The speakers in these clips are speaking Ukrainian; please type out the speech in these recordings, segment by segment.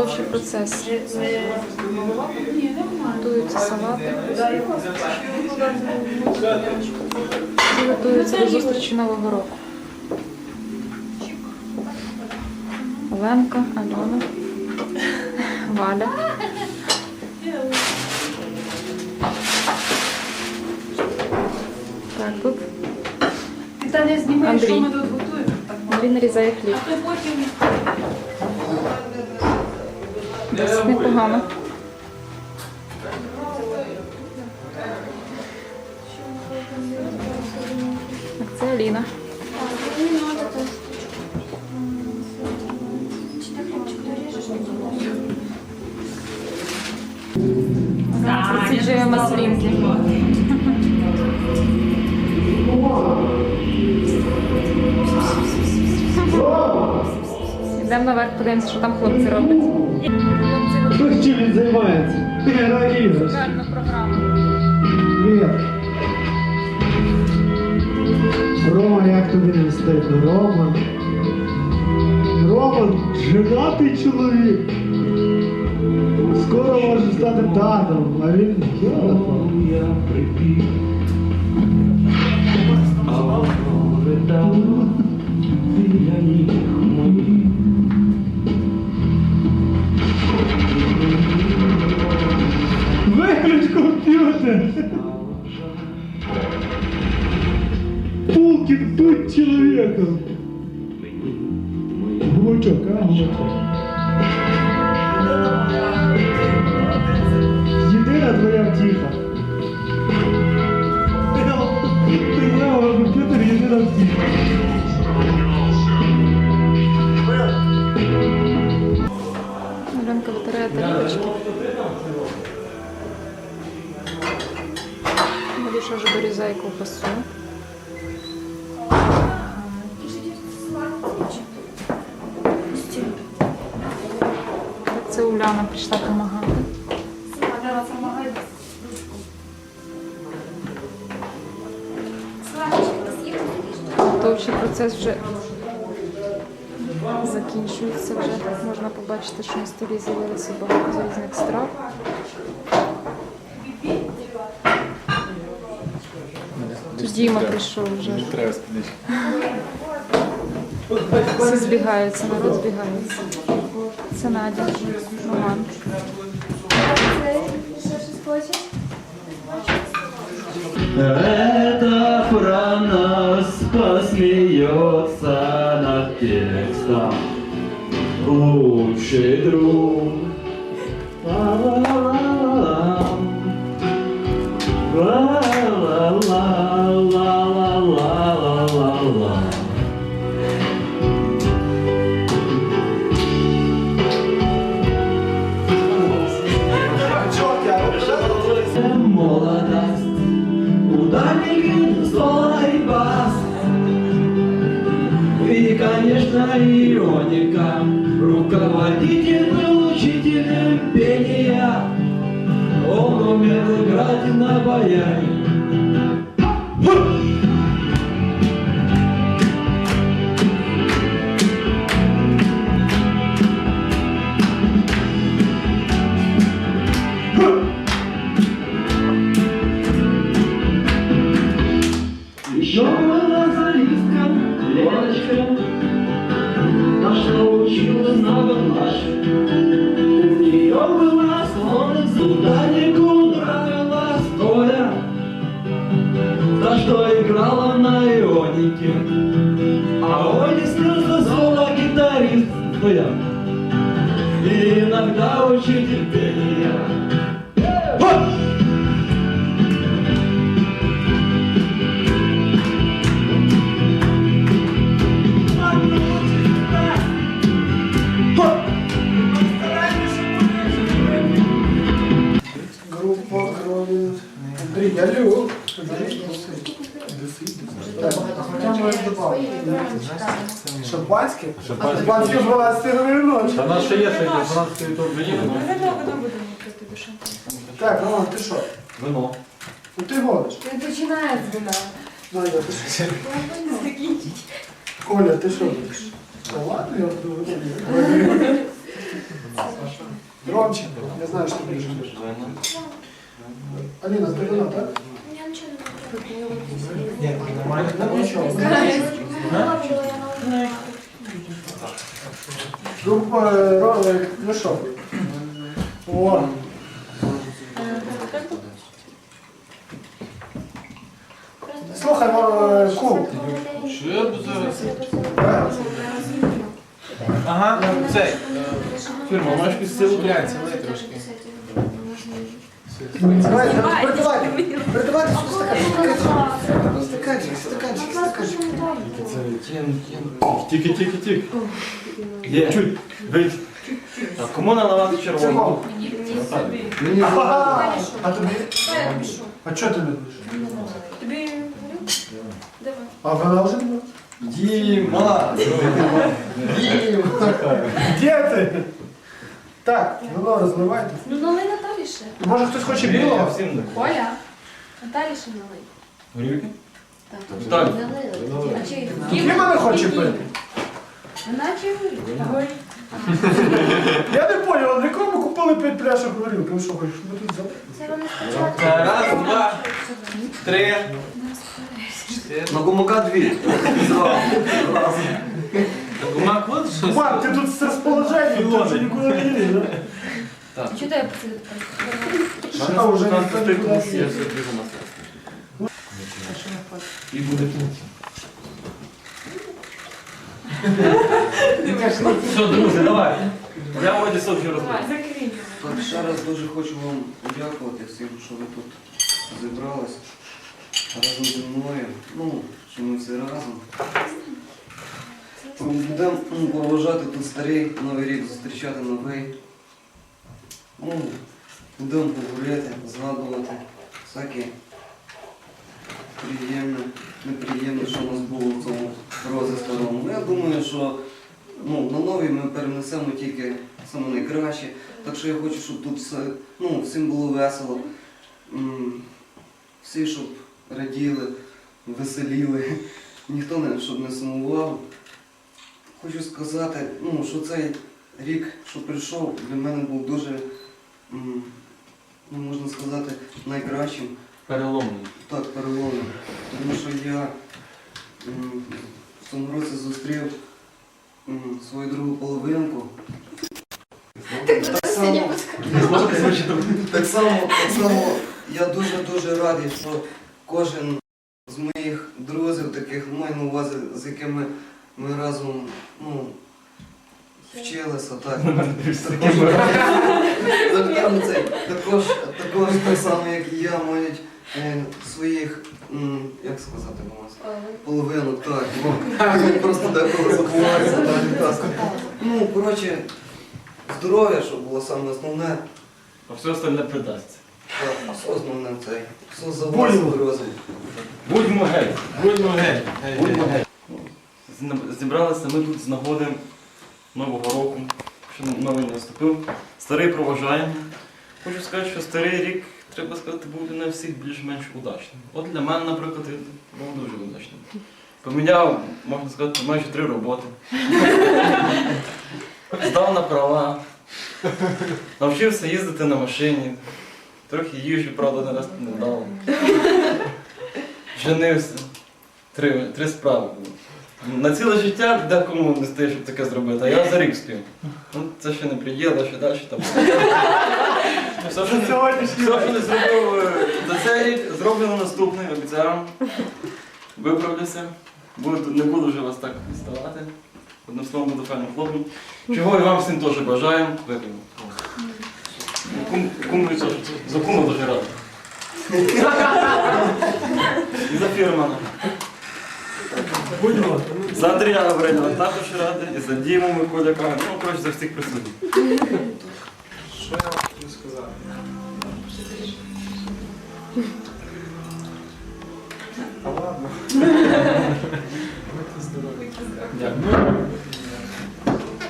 Підготовчий процес. Готуються салати. І готуються до зустрічі Нового року. Оленка, Альона, Валя. Так, тут Віталія, зніми, що ми тут готуємо. Андрій нарізає хліб. а то потім Досить непогано. Так, це Аліна. Вона проціджує маслінки. Йдемо наверх, подивимося, що там хлопці роблять. Хто чим він займається? Героїн. Гарна програма. Привіт. Рома, як тобі не встигли? Роман. Роман, женатий чоловік. Скоро може стати татом, а він Виключ Человеком! Гумачок, а, гумачок. Єдина твоя втіха. Ти грала на комп'ютері, єдина втіха. Оленка витирає тарілочки. Марюша вже дорізає ковбасу. Так, прийшла допомагати. Готовчий процес вже закінчується. Вже можна побачити, що на столі з'явилося багато різних страв. Тут Діма прийшов вже. Всі збігаються, народ збігається. Це Надя, Роман. Это про нас посмеется над текстом Лучший друг на баяне что играла на ионике. А Оле снился соло-гитарист, стоя. И иногда учитель Добавити. Шампанське? Шампанське в 12 години ночі. Та нас ще є, ще є, 12 то вже їдемо. Так, Роман, ти що? Вино. Ну ти гониш. Він починає з вина. Ти що? Коля, ти що будеш? Та ладно, я буду. Ромчик, я знаю, що ти будеш. Аліна, ти вона, так? Я нічого не роблю. Ні, нормально. Ну нічого. Група е, ролик, ну що? О, Слухай, е, кум. Що буду зараз? Ага, цей. Фірма, маєш якусь силу Давай, сюди стаканчик, стаканчик, стаканчик. Тільки, тільки, тільки. Є. Чуть. Вийдь. Так, кому наливати червону? Чого? Мені Ага, а тобі? А чого тобі? Тобі А вона вже була? Діма! Дім! Де ти? Так, вино розливайте. Ну налий Наталі ще. Може хтось хоче білого? Коля, Наталі ще налий. Горілки? Так. Так. Налили. А чи хоче пити. Наче Я не поняв, для кого ми купили 5 пляшок горілки? Ви що хочеш, ми тут взяли? Це вони спочатку. Раз, два, три. На гумака дві. Гумак от що? Мам, ти тут з розположенням, ти вже нікуди не їдеш, да? Посидити? Що вже ніхто не їде. собі біжу на І буде кінці. Все, друзі, давай. Я Оді Софі розбив. Так, ще раз дуже хочу вам подякувати всім, що ви тут зібрались разом зі мною. Ну, що ми всі разом. Будемо проважати тут старий новий рік, зустрічати новий. Ну, будемо говорити, згадувати всякі приємне, неприємне, що у нас було в цьому розі старому. Я думаю, що ну, на новий ми перенесемо тільки саме найкраще. Так що я хочу, щоб тут все, ну, всім було весело. Всі, щоб раділи, веселіли, ніхто не, щоб не сумував. Хочу сказати, ну, що цей рік, що прийшов, для мене був дуже, м, ну, можна сказати, найкращим. Переломний. Так, переломно. Тому що я м, в цьому році зустрів м, свою другу половинку. Так само, так само, так само я дуже-дуже радий, що кожен з моїх друзів, таких маю на увазі, з якими ми разом ну, вчилися, так. Так, там цей, також, також так само, як і я, мають е, своїх, м, як сказати у вас, половинок, так. Просто деколи забувається, так, якраз. Ну, коротше, здоров'я, щоб було саме основне. А все остальне придасться. Так, все основне цей. Все за вас Будьмо. розум. Будьмо геть. Будьмо геть. Будьмо геть. Зібралися ми тут з нагоди Нового року, що новий не наступив. Старий проважаємо. Хочу сказати, що старий рік, треба сказати, був для всіх більш-менш удачним. От для мене, наприклад, був дуже удачним. Поміняв, можна сказати, майже три роботи. Здав на права. Навчився їздити на машині. Трохи їжі, правда, не раз не дав. Женився. Три, три справи було. На ціле життя декому не стає, щоб таке зробити, а я за рік спів. Ну, це ще не приділ, а ще далі там. Все, що не, все, що не зробив е, за цей рік, зроблено наступний, обіцяю. Виправлюся. Буду, не буду вже вас так відставати. Одним словом, буду файним хлопцем. Чого і вам всім теж бажаю. Вип'ємо. Кум, кум, за кума дуже радий. І за фірмана. За Андрія Гаврилява також радий, і за Діму Миколяка, ну, коротше, за всіх присутніх. Що я хотів сказати? А ладно. Будьте здорові. Дякую.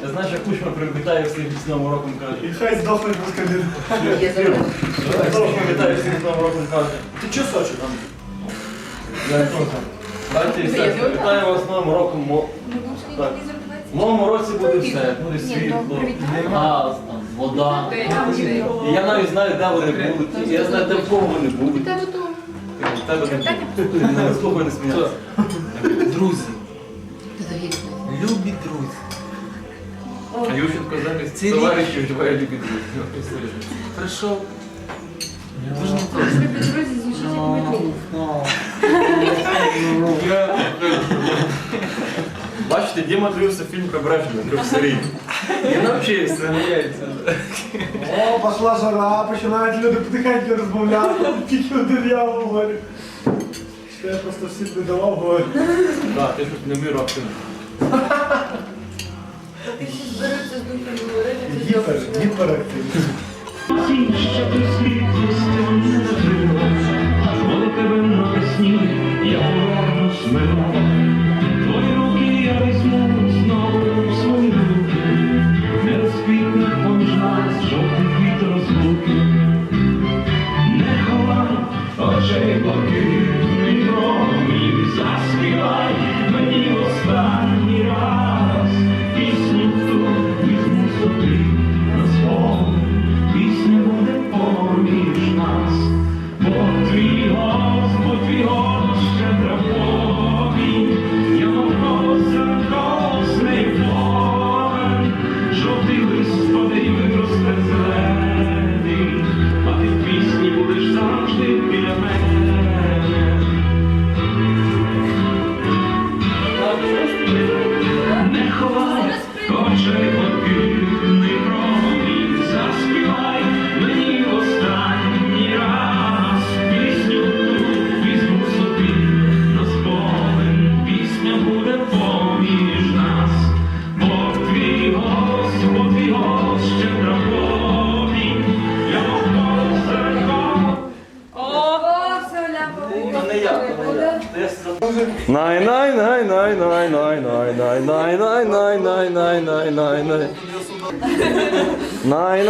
Я знаю, що Кучма привітає всіх з Новим роком каже. І хай здохне без. Кучма вітає всіх з Новим роком каже. Ти чого сочі там? Я теж. Браті і сестри, вітаю вас з Новим роком. Так. В новому році буде все. Буде світло, газ, там, вода. І я навіть знаю, де вони будуть. І я знаю, де в кого вони будуть. В Тебе не не слухай, не сміявся. Друзі. Любі друзі. А Ющенко замість Це товаришів вживає любі друзі. Прийшов. Дуже непросто. Бачите, Діма дивився фільм про Брежнева, трьохсерійний. І навчився. О, пошла жара, починають люди потихеньку розмовляти, тільки один я говорю. Що я просто всім не давав говорю. Так, ти ж не вмію активно. Зберуться з духом говорити. Гіпер, гіперактивний. Ще ти не тебе навесні я повернусь смирала.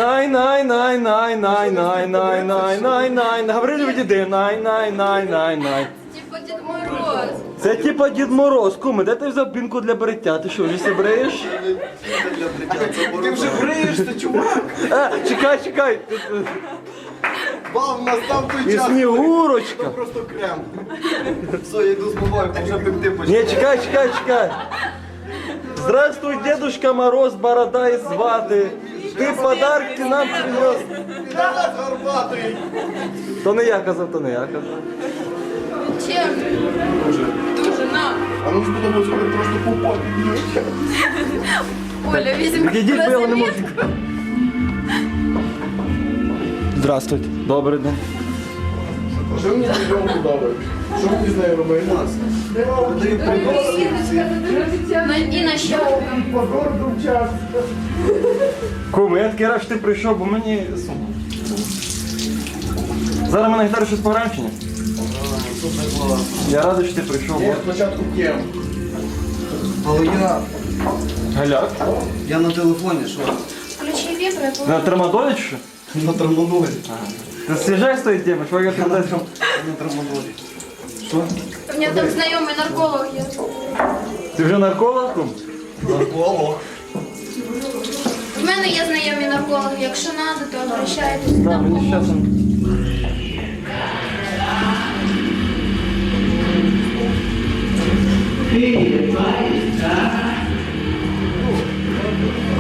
Най най най най най най най най най най най Гаврилю відійди, най най най най най Типа Дід Мороз. Це типа Дід Мороз, куми, де ти взяв пінку для бриття? Ти що, вже бреєш? Ти вже гриєшся, чувак! Е, чекай, чекай. Бав, настав той І час. снігурочка. Просто крем. Все, я йду змиваю, вже пекти почав. Не, чекай, чекай, чекай. Здравствуй, Дедушка Мороз, борода и сваты. Ти подарки нам принес. Я з гарбатою. То не я казав, то не я казав. Чем? Дуже на. А ну сподобалось, коли просто по попі. Оля, візьми. Ідіть, бо я не можу. Здравствуйте. Добрий день. Що мені з нього подобається? Що мені з нею робити? Даю На- І на що? Позор час. Кому, я такий рад, що ти прийшов, бо мені сумно. Зараз ми на гітарі щось пограємо чи ні? Я радий, що ти прийшов. Я спочатку п'єм. Але я, Галяк? я на телефоні, що? Включи вібри. На трамадолі чи що? На трамадолі. Свежая стоит тема, человек когда там Что? У меня там знакомый нарколог есть. Ты уже нарколог? Нарколог. У мене є знайомі наркологи. Якщо надо, то обращайтесь. Да, Нам мені помогут. он.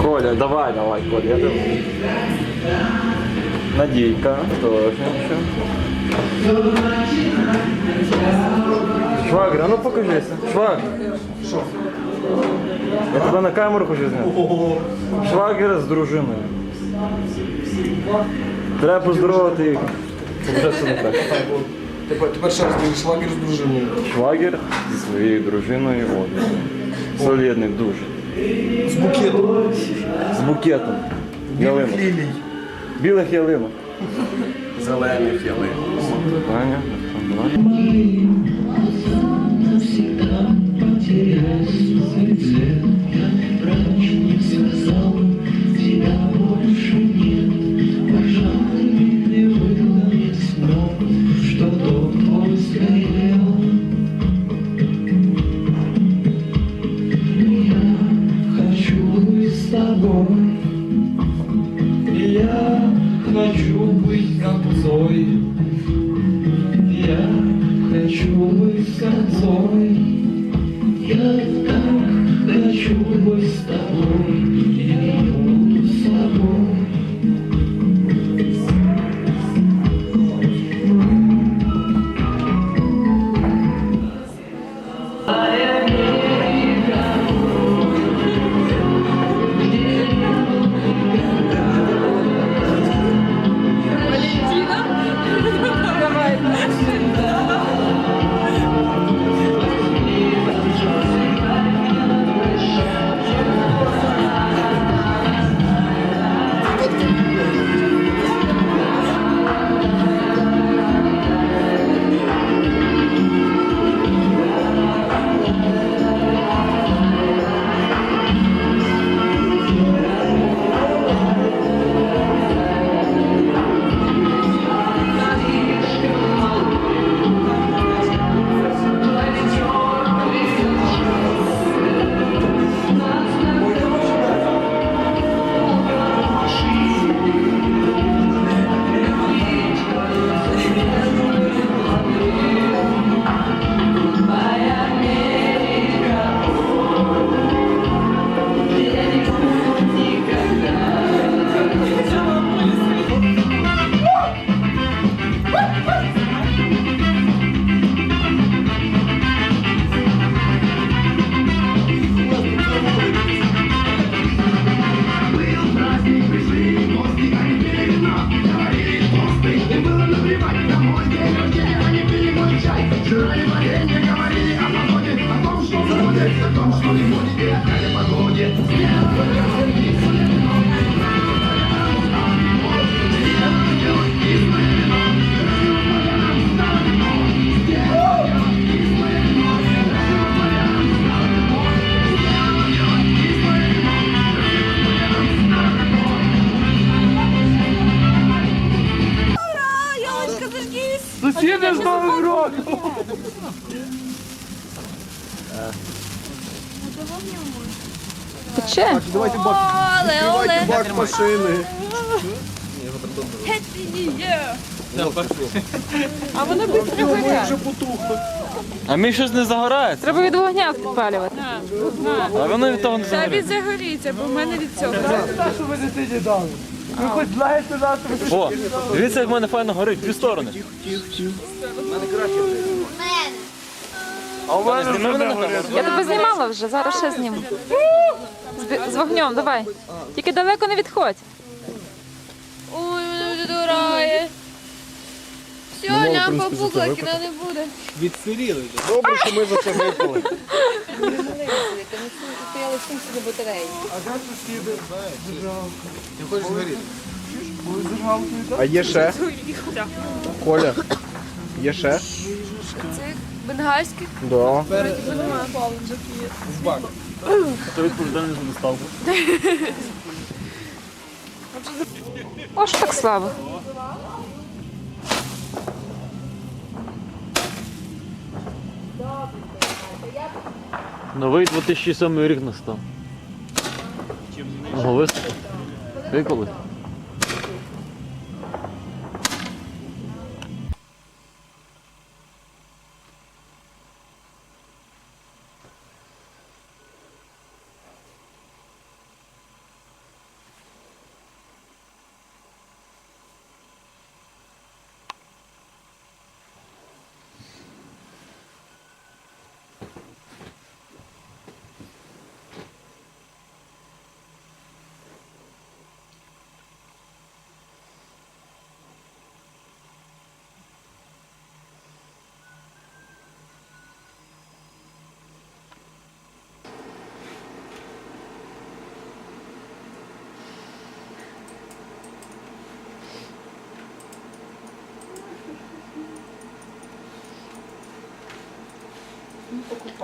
Коля, давай, давай, Коля, я тебе. Надійка, тоже еще. Швагр, а ну покажися. Швагр. Що? Я тебе на камеру хочу зняти. Швагер з дружиною. Треба поздоровити їх. Вже все не так. Тепер, тепер ще раз мені шлагер з дружиною. Швагер зі своєю дружиною. От. Солідний дуже. З букетом. З букетом. Ялинок. Лілій. Білих ялинок. Зелених ялин. Таня. Давайте бак. Оле, оле. Бак машини. А воно швидко горять. Вже потухло. А ми щось не загорається. Треба від вогня підпалювати. А воно від того не загорає. загоріться, бо в мене від цього. Та, що ви дитині дали? Ви хоч знаєте, на що ви О, дивіться, як в мене файно горить, дві сторони. Мене. А у мене вже не горить. Я тебе знімала вже, зараз ще зніму. З, з вогнем, давай. Тільки далеко не відходь. Ой, мене вже дорає. Все, лямпа пукла, кіно не буде. Відсиріли. Добре, що ми за це випали. А де сусіди? Ти хочеш згоріти? Були зажигалкою, так? А є ще? Коля. Є ще? Це бенгальських. Да. Хто відповідальний за доставку? О, що так слабо. Новий 2007 рік настав. Ого, високо. Ви коли?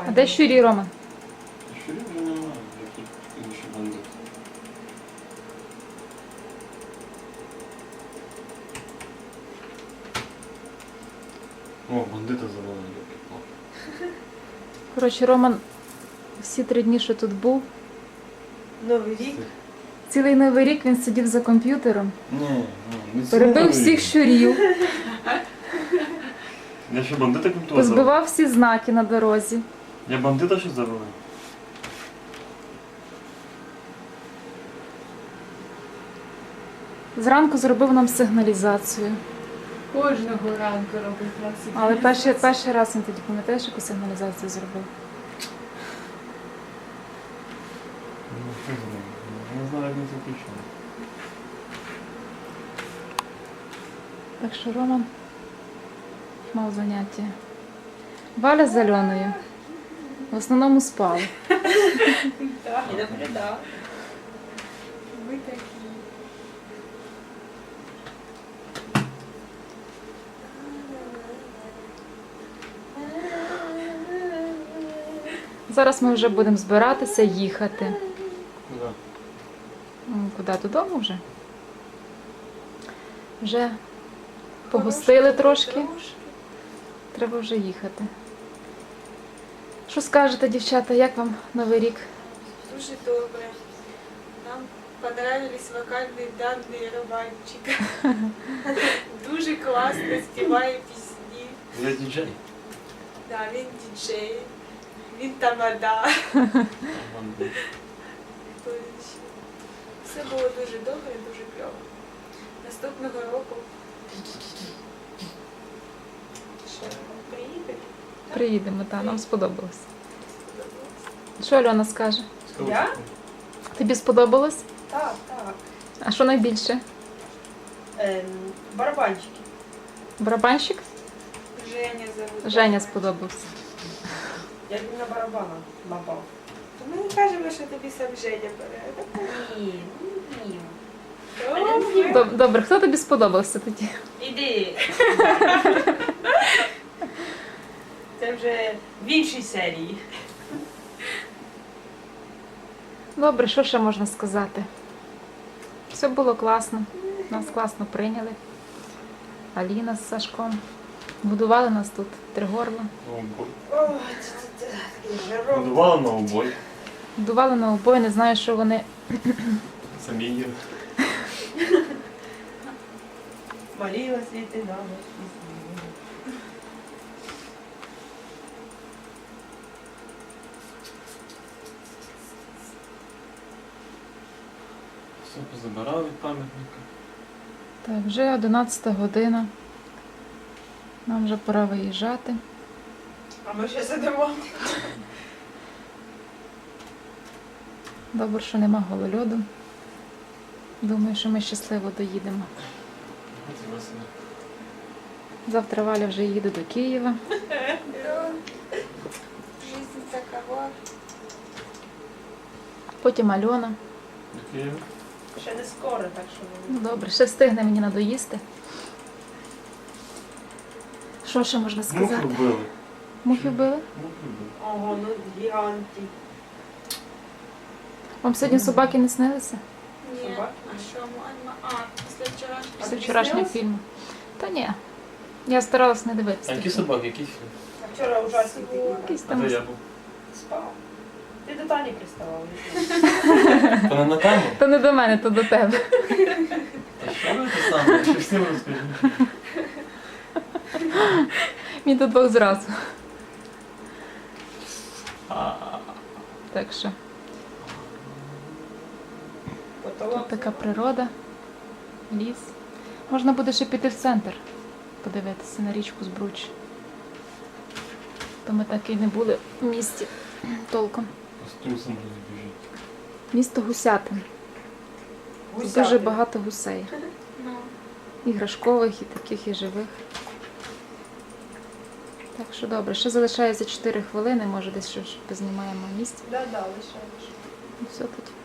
А де щурі, Рома? О, бандита завалили. Коротше, Роман всі три дні, що тут був. Новий рік. Цілий новий рік він сидів за комп'ютером, Ні, ні, не перебив всіх щурів, Я що бандита культура позбивав всі знаки на дорозі. Я бандита що завалив? Зранку зробив нам сигналізацію. Кожного ранку робить нас. Але перший, перший раз він тоді пам'ятаєш, яку сигналізацію зробив? Ну, що завалив? Не знаю, як не заключено. Так що Роман мав заняття. Валя з Альоною. В основному спали. І наблюдав. Ви такі. Зараз ми вже будемо збиратися їхати. Куди? Куди додому вже? Вже погостили трошки. Треба вже їхати. Що скажете, дівчата, як вам новий рік? Дуже добре. Нам понравились вокальні дані Романчика. Дуже класно співає пісні. Я діджей. Да, він діджей, він тамада. Він? Все було дуже добре, дуже кльово. Наступного року що приїдете? Приїдемо, та нам сподобалось. Що Альона скаже? Я? Тобі сподобалось? Так, так. А що найбільше? Ем, барабанчики. Барабанщик? Женя зовут. Женя сподобався. Як він на барабанах напав. То ми не кажемо, що тобі сам Женя бере. Ні, ні. Добре. Добре, хто тобі сподобався тоді? Іди. Це вже в іншій серії. Добре, що ще можна сказати? Все було класно. Нас класно прийняли. Аліна з Сашком. Будували нас тут три горла. Обой. О, це, це, це такий жарок. Будувала на обой. Дували на обоє, не знаю, що вони. Самі є. Молила світи на ночь пісні. Все позабирав від пам'ятника. Так, вже 11 година. Нам вже пора виїжджати. А ми ще сидимо. Добре, що нема голольоду. Думаю, що ми щасливо доїдемо. Завтра Валя вже їде до Києва. Потім Альона. До Києва. Ще не скоро, так що добре, ще встигне мені надоїсти. Що ще можна сказати? Мухи вбили? Мух робили. Ого, ну гіганті. Вам сьогодні собаки не снилися? Ні. Собаки? А що мама? А, після вчорашнього. А Після вчорашнього фільму. Та ні. Я старалась не А дивитися. які собаки, які фільм? А вчора ужасний такий. Якісь А там. де я був? Спав. Ти до Тані приставав. То не на камеру? То не до мене, то до тебе. Та що ви те саме? Ще всім розкажу. Мені до двох зразу. Так що Потолок. тут така природа, ліс. Можна буде ще піти в центр, подивитися на річку Збруч. То ми так і не були в місті толком. Трусом розбіжить. Місто Гусятин. Тут Гусяти. Дуже багато гусей. Іграшкових і таких, і живих. Так що добре, ще залишається 4 хвилини, може десь щось познімаємо місце. Да, да, лише. лише. Ну, Все тоді.